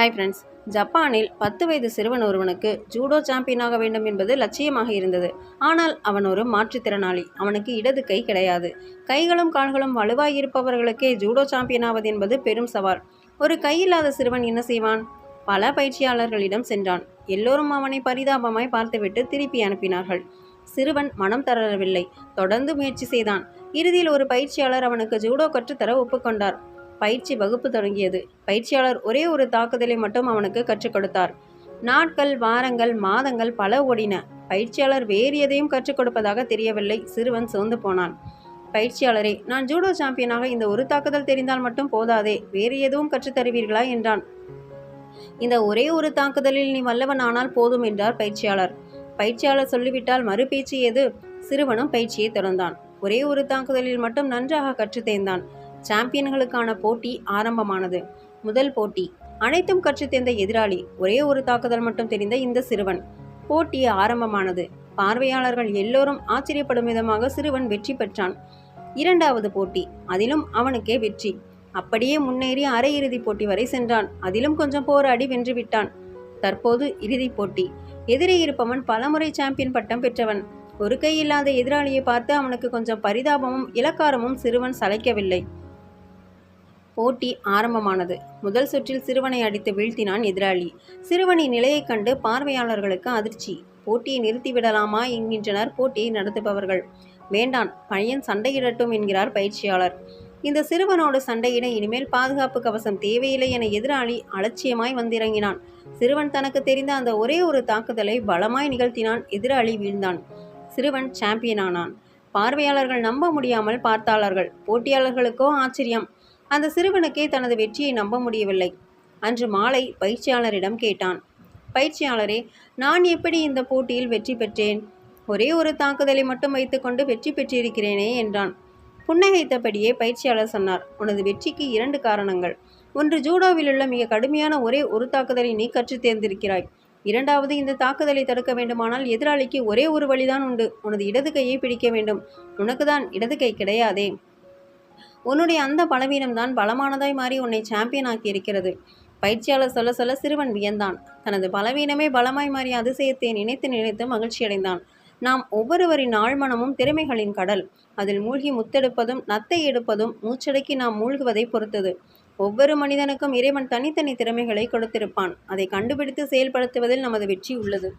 Hi friends ஜப்பானில் பத்து வயது சிறுவன் ஒருவனுக்கு ஜூடோ சாம்பியனாக வேண்டும் என்பது லட்சியமாக இருந்தது. ஆனால் அவன் ஒரு மாற்றுத்திறனாளி. அவனுக்கு இடது கை கிடையாது. கைகளும் கால்களும் வலுவாய் இருப்பவர்களுக்கே ஜூடோ சாம்பியனாவது என்பது பெரும் சவால். ஒரு கையில்லாத சிறுவன் என்ன செய்வான்? பல பயிற்சியாளர்களிடம் சென்றான். எல்லோரும் அவனை பரிதாபமாய் பார்த்துவிட்டு திருப்பி அனுப்பினார்கள். சிறுவன் மனம் தளரவில்லை. தொடர்ந்து முயற்சி செய்தான். இறுதியில் ஒரு பயிற்சியாளர் அவனுக்கு ஜூடோ கற்றுத்தர ஒப்புக்கொண்டார். பயிற்சி வகுப்பு தொடங்கியது. பயிற்சியாளர் ஒரே ஒரு தாக்குதலை மட்டும் அவனுக்கு கற்றுக் கொடுத்தார். நாட்கள் வாரங்கள் மாதங்கள் பல ஓடின. பயிற்சியாளர் வேறு எதையும் கற்றுக் கொடுப்பதாக தெரியவில்லை. சிறுவன் சோர்ந்து போனான். பயிற்சியாளரே நான் ஜூடோ சாம்பியனாக இந்த ஒரு தாக்குதல் தெரிந்தால் மட்டும் போதாதே. வேறு எதுவும் கற்றுத் தருவீர்களா? என்றான். இந்த ஒரே ஒரு தாக்குதலில் நீ வல்லவனானால் போதும் என்றார் பயிற்சியாளர். பயிற்சியாளர் சொல்லிவிட்டால் மறு பேச்சு ஏது சிறுவனும் பயிற்சியை தொடர்ந்தான். ஒரே ஒரு தாக்குதலில் மட்டும் நன்றாக கற்றுத் தேர்ந்தான் சாம்பியன்களுக்கான போட்டி ஆரம்பமானது. முதல் போட்டி அனைத்தும் கற்று தேர்ந்த எதிராளி ஒரே ஒரு தாக்குதல் மட்டும் தெரிந்த இந்த சிறுவன். போட்டி ஆரம்பமானது. பார்வையாளர்கள் எல்லோரும் ஆச்சரியப்படும் விதமாக சிறுவன் வெற்றி பெற்றான். இரண்டாவது போட்டி அதிலும் அவனுக்கே வெற்றி. அப்படியே முன்னேறி அரையிறுதிப் போட்டி வரை சென்றான். அதிலும் கொஞ்சம் போராடி வென்று விட்டான். தற்போது இறுதிப் போட்டி. எதிரே இருப்பவன் பலமுறை சாம்பியன் பட்டம் பெற்றவன். ஒரு கை இல்லாத எதிராளியை பார்த்து அவனுக்கு கொஞ்சம் பரிதாபமும் இலக்காரமும் சிறுவன் சளைக்கவில்லை. போட்டி ஆரம்பமானது. முதல் சுற்றில் சிறுவனை அடித்து வீழ்த்தினான் எதிராளி. சிறுவனின் நிலையைக் கண்டு பார்வையாளர்களுக்கு அதிர்ச்சி. போட்டியை நிறுத்திவிடலாமா என்கின்றனர் போட்டியை நடத்துபவர்கள். வேண்டான் பையன் சண்டையிடட்டும் என்கிறார் பயிற்சியாளர். இந்த சிறுவனோடு சண்டையிட இனிமேல் பாதுகாப்பு கவசம் தேவையில்லை என எதிராளி அலட்சியமாய் வந்திறங்கினான். சிறுவன் தனக்கு தெரிந்த அந்த ஒரே ஒரு தாக்குதலை பலமாய் நிகழ்த்தினான் எதிராளி வீழ்ந்தான். சிறுவன் சாம்பியனானான். பார்வையாளர்கள் நம்ப முடியாமல் பார்த்தாளர்கள். போட்டியாளர்களுக்கோ ஆச்சரியம். அந்த சிறுவனுக்கே தனது வெற்றியை நம்ப முடியவில்லை. அன்று மாலை பயிற்சியாளரிடம் கேட்டான். பயிற்சியாளரே நான் எப்படி இந்த போட்டியில் வெற்றி பெற்றேன்? ஒரே ஒரு தாக்குதலை மட்டும் வைத்துக்கொண்டு வெற்றி பெற்றிருக்கிறேனே என்றான். புன்னகைத்தபடியே பயிற்சியாளர் சொன்னார். உனது வெற்றிக்கு இரண்டு காரணங்கள். ஒன்று ஜூடோவில் உள்ள மிக கடுமையான ஒரே ஒரு தாக்குதலை நீ கற்றுத் தேர்ந்திருக்கிறாய். இரண்டாவது இந்த தாக்குதலை தடுக்க வேண்டுமானால் எதிராளிக்கு ஒரே ஒரு வழிதான் உண்டு. உனது இடது கையை பிடிக்க வேண்டும். உனக்கு தான் இடது கை கிடையாதே. உன்னுடைய அந்த பலவீனம்தான் பலமானதாய் மாறி உன்னை சாம்பியன் ஆக்கி இருக்கிறது. பயிற்சியாளர் சொல்ல சொல்ல சிறுவன் வியந்தான். தனது பலவீனமே பலமாய் மாறிய அதிசயத்தை நினைத்து நினைத்து மகிழ்ச்சியடைந்தான் நாம் ஒவ்வொருவரின் ஆழ்மனமும் திறமைகளின் கடல். அதில் மூழ்கி முத்தெடுப்பதும் நத்தை எடுப்பதும் மூச்சடக்கி நாம் மூழ்குவதை பொறுத்தது. ஒவ்வொரு மனிதனுக்கும் இறைவன் தனித்தனி திறமைகளை கொடுத்திருப்பான். அதை கண்டுபிடித்து செயல்படுத்துவதில் நமது வெற்றி உள்ளது.